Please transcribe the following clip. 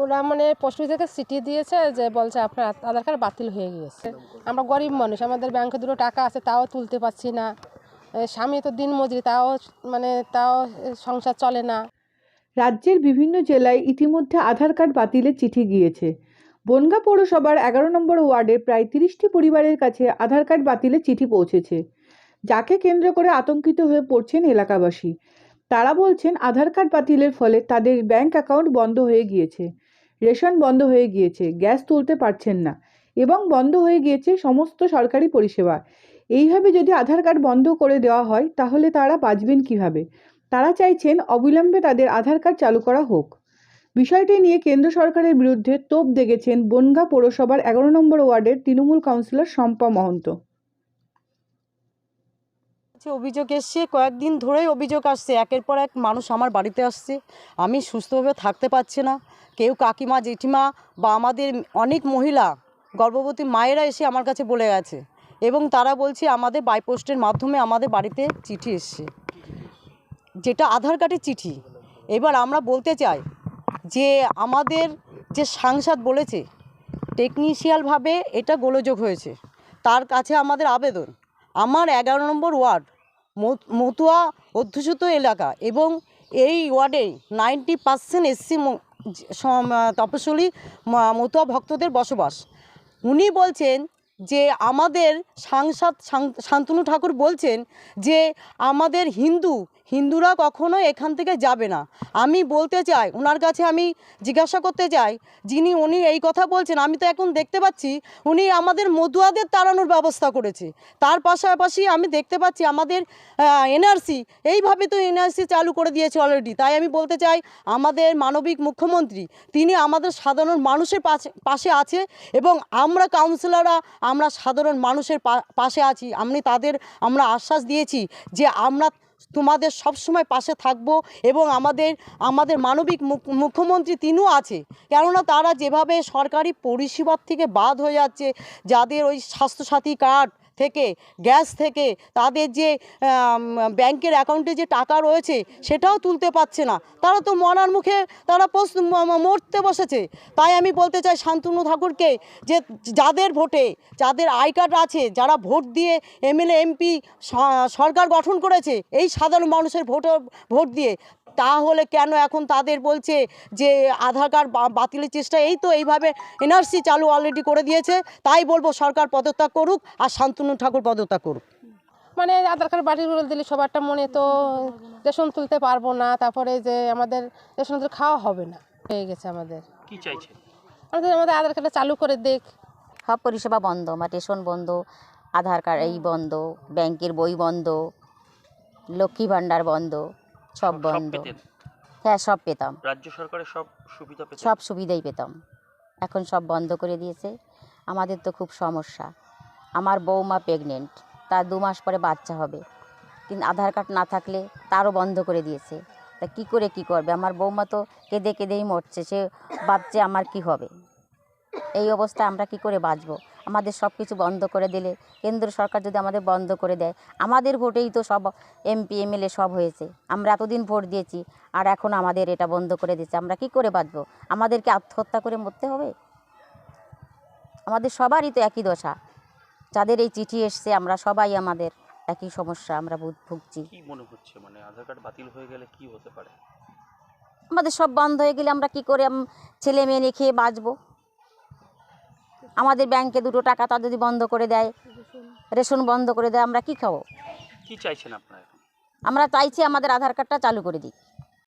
ওরা মানে পোস্ট থেকে চিঠি দিয়েছে যে বলছে আপনার আধার কার্ড বাতিল হয়ে গিয়েছে। আমরা গরিব মানুষ, আমাদের ব্যাংকে দুটো টাকা আছে, তাও তুলতে পারছি না। স্বামী তো দিন মজুরি, তাও মানে তাও সংসার চলে না। রাজ্যের বিভিন্ন জেলায় ইতিমধ্যে আধার কার্ড বাতিলের চিঠি গিয়েছে। বনগাঁ পৌরসভার এগারো নম্বর ওয়ার্ডে প্রায় তিরিশটি পরিবারের কাছে আধার কার্ড বাতিলের চিঠি পৌঁছেছে। যাকে কেন্দ্র করে আতঙ্কিত হয়ে পড়ছেন এলাকাবাসী। তারা বলছেন, আধার কার্ড বাতিলের ফলে তাদের ব্যাংক অ্যাকাউন্ট বন্ধ হয়ে গিয়েছে। রেশন বন্ধ হয়ে গিয়েছে, গ্যাস তুলতে পারছেন না এবং বন্ধ হয়ে গিয়েছে সমস্ত সরকারি পরিষেবা। এইভাবে যদি আধার কার্ড বন্ধ করে দেওয়া হয়, তাহলে তারা বাঁচবেন কীভাবে? তারা চাইছেন অবিলম্বে তাদের আধার কার্ড চালু করা হোক। বিষয়টি নিয়ে কেন্দ্র সরকারের বিরুদ্ধে তোপ দেগেছেন বনগাঁ পৌরসভার এগারো নম্বর ওয়ার্ডের তৃণমূল কাউন্সিলর শম্পা মহন্ত। যে অভিযোগ এসছে, কয়েকদিন ধরেই অভিযোগ আসছে। একের পর এক মানুষ আমার বাড়িতে আসছে। আমি সুস্থভাবে থাকতে পারছি না। কেউ কাকিমা, জেঠিমা বা আমাদের অনেক মহিলা, গর্ভবতী মায়েরা এসে আমার কাছে বলে গেছে এবং তারা বলছে আমাদের বাইপোস্টের মাধ্যমে আমাদের বাড়িতে চিঠি এসছে। যেটা আধার কার্ডের চিঠি। এবার আমরা বলতে চাই যে আমাদের যে সাংসদ বলেছে টেকনিশিয়ালভাবে এটা গোলযোগ হয়েছে। তার কাছে আমাদের আবেদন। আমার এগারো নম্বর ওয়ার্ড মতুয়া অধ্যুষিত এলাকা এবং এই ওয়ার্ডে নাইনটি পার্সেন্ট এসসি তপশিলি মতুয়া ভক্তদের বসবাস। উনি বলছেন যে আমাদের সাংসদ শান্তনু ঠাকুর বলছেন যে আমাদের হিন্দু হিন্দুরা কখনো এখান থেকে যাবে না। আমি বলতে চাই ওনার কাছে আমি জিজ্ঞাসা করতে চাই, যিনি উনি এই কথা বলছেন, আমি তো এখন দেখতে পাচ্ছি উনি আমাদের মধুয়াদের তাড়ানোর ব্যবস্থা করেছে। তার পাশাপাশি আমি দেখতে পাচ্ছি আমাদের এনআরসি এইভাবে তো এনআরসি চালু করে দিয়েছে অলরেডি তাই আমি বলতে চাই, আমাদের মানবিক মুখ্যমন্ত্রী, তিনি আমাদের সাধারণ মানুষের পাশে পাশে আছে এবং আমরা কাউন্সিলররা আমরা সাধারণ মানুষের পাশে আছি। আমি তাদের, আমরা আশ্বাস দিয়েছি যে আমরা তোমাদের সবসময় পাশে থাকব এবং আমাদের আমাদের মানবিক মুখ- মুখ্যমন্ত্রী তিনিও আছে। কেননা তারা যেভাবে সরকারি পরিষেবার থেকে বাদ হয়ে যাচ্ছে, যাদের ওই স্বাস্থ্যসাথী কার্ড থেকে, গ্যাস থেকে, তাদের যে ব্যাংকের অ্যাকাউন্টে যে টাকা রয়েছে সেটাও তুলতে পারছে না। তারা তো মরার মুখে, তারা মরতে বসেছে। তাই আমি বলতে চাই শান্তনু ঠাকুরকে যে, যাদের ভোটে, যাদের আই কার্ড আছে, যারা ভোট দিয়ে এমএলএ এমপি সরকার গঠন করেছে, এই সাধারণ মানুষের ভোট ভোট দিয়ে তাহলে কেন এখন তাদের বলছে যে আধার কার্ড বা- বাতিলের চেষ্টা এই তো এইভাবে এনআরসি চালু অলরেডি করে দিয়েছে তাই বলব সরকার পদত্যাগ করুক আর শান্তনু ঠাকুর পদত্যাগ করুক। মানে আধার কার্ড বাড়ি করে দিলে সবারটা মনে তো রেশন তুলতে পারব না তারপরে যে আমাদের রেশন তুলে খাওয়া হবে না হয়ে গেছে আমাদের। কি চাইছেন? আমাদের আমাদের আধার কার্ডটা চালু করে দেখ। সব পরিষেবা বন্ধ আমার রেশন বন্ধ আধার কার্ড এই বন্ধ ব্যাংকের বই বন্ধ লক্ষ্মী ভাণ্ডার বন্ধ। সব বন্ধ। হ্যাঁ সব পেতাম। রাজ্য সরকারের সব সুবিধা পেতেন? সব সুবিধাই পেতাম। এখন সব বন্ধ করে দিয়েছে। আমাদের তো খুব সমস্যা। আমার বৌমা প্রেগনেন্ট তার দু মাস পরে বাচ্চা হবে। কিন্তু আধার কার্ড না থাকলে তারও বন্ধ করে দিয়েছে। তা কী করে কি করবে? আমার বৌমা তো কেঁদে কেঁদেই মরছে। সে ভাবছে আমার কি হবে? এই অবস্থায় আমরা কি করে বাঁচবো? আমাদের সব কিছু বন্ধ করে দিলে কেন্দ্র সরকার যদি আমাদের বন্ধ করে দেয় আমাদের ভোটেই তো সব এমপি এমএলএ সব হয়েছে। আমরা এতদিন ভোট দিয়েছি আর এখন আমাদের এটা বন্ধ করে দিচ্ছে। আমরা কি করে বাঁচব? আমাদেরকে আত্মহত্যা করে মরতে হবে? আমাদের সবারই তো একই দশা। যাদের এই চিঠি এসছে আমরা সবাই আমাদের একই সমস্যা আমরা ভুগ- ভুগছি। কি মনে হচ্ছে? মানে আধার কার্ড বাতিল হয়ে গেলে কি হতে পারে? আমাদের সব বন্ধ হয়ে গেলে আমরা কি করে ছেলে মেয়ে নিয়ে খেয়ে বাঁচবো? আমাদের ব্যাংকে দুটো টাকা তা যদি বন্ধ করে দেয় রেশন বন্ধ করে দেয় আমরা কি খাব? কি চাইছেন আপনারা আমরা চাইছি আমাদের আধার কার্ডটা চালু করে দিই